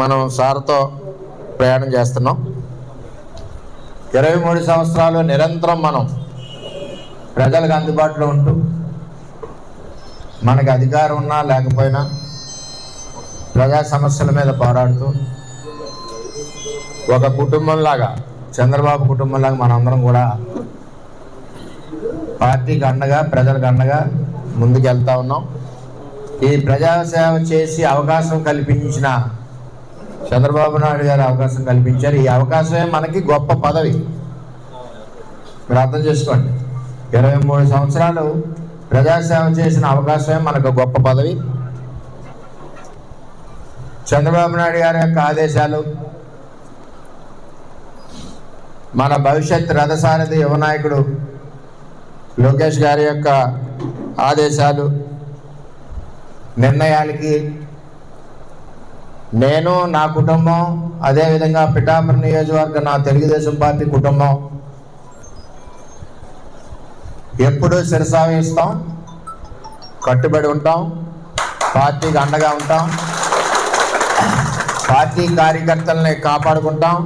మనం సార్తో ప్రయాణం చేస్తున్నాం. ఇరవై మూడు సంవత్సరాలు నిరంతరం మనం ప్రజలకు అందుబాటులో ఉంటూ మనకి అధికారం ఉన్నా లేకపోయినా ప్రజా సమస్యల మీద పోరాడుతూ ఒక కుటుంబంలాగా చంద్రబాబు కుటుంబంలాగా మనందరం కూడా పార్టీకి అండగా ప్రజలకు అండగా ముందుకు వెళ్తా ఉన్నాం. ఈ ప్రజాసేవ చేసి అవకాశం కల్పించిన చంద్రబాబు నాయుడు గారు అవకాశం కల్పించారు. ఈ అవకాశమే మనకి గొప్ప పదవి. మీరు అర్థం చేసుకోండి. ఇరవై మూడు సంవత్సరాలు ప్రజాసేవ చేసిన అవకాశమే మనకు గొప్ప పదవి. చంద్రబాబు నాయుడు గారి యొక్క ఆదేశాలు మన భవిష్యత్ రథసారథి యువ నాయకుడు లోకేష్ గారి యొక్క ఆదేశాలు నిర్ణయాలకి నేను నా కుటుంబం అదేవిధంగా పిఠాపురం నియోజకవర్గ నా తెలుగుదేశం పార్టీ కుటుంబం ఎప్పుడూ శిరసావహిస్తాం కట్టుబడి ఉంటాం పార్టీకి అండగా ఉంటాం పార్టీ కార్యకర్తల్ని కాపాడుకుంటాం